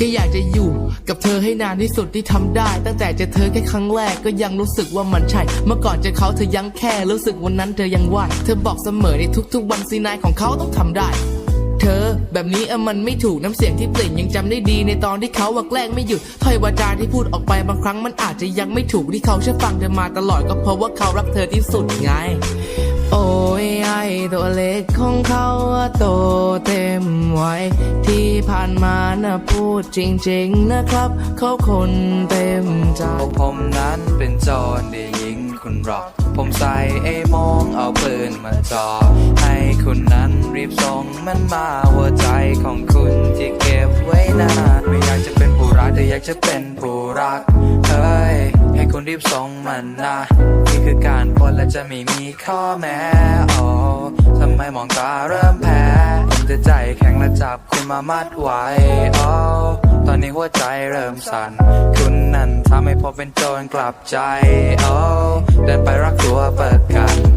ก็อยากจะอยู่กับเธอให้นานที่สุดที่ทำได้ ตั้งแต่เจอเธอแค่ครั้งแรกก็ยังรู้สึกว่ามันใช่ เมื่อก่อนเจอเขาเธอยังแค่รู้สึกวันนั้นเธอยังไหวเธอบอกเสมอในทุกๆ วันซีนายของเขาต้องทำได้เธอแบบนี้เออมันไม่ถูกน้ำเสียงที่เปล่งยังจำได้ดีในตอนที่เขาว่าแกล้งไม่หยุดถ้อยวาจาที่พูดออกไปบางครั้งมันอาจจะยังไม่ถูกที่เขาเชื่อฟังเธอมาตลอดก็เพราะว่าเขารักเธอที่สุดไง โอ้ยไอตัวเล็กของเขาโตเต็มวัยที่ผ่านมานะพูดจริงๆนะครับ เขาคนเต็มใจพวกผมนั้นเป็นโจรได้ยิงคุณหรอก ผมใส่ไอ้มองเอาปืนมาจ่อให้คุณนั้นรีบส่งมันมาหัวใจของคุณที่เก็บไว้นานไม่อยากจะเป็นผู้รักแต่อยากจะเป็นผู้รัก คุณรีบส่งมันนะนี่คือการพนและจะไม่มีข้อแม้โอ้ทำไมมองตาเริ่มแพ้ผมจะใจแข็งและจับคุณมามัดไว้โอ้ตอนนี้หัวใจเริ่มสั่น คุณนั่นทำให้ผมเป็นโจรกลับใจโอ้เดินไปรักตัวประกัน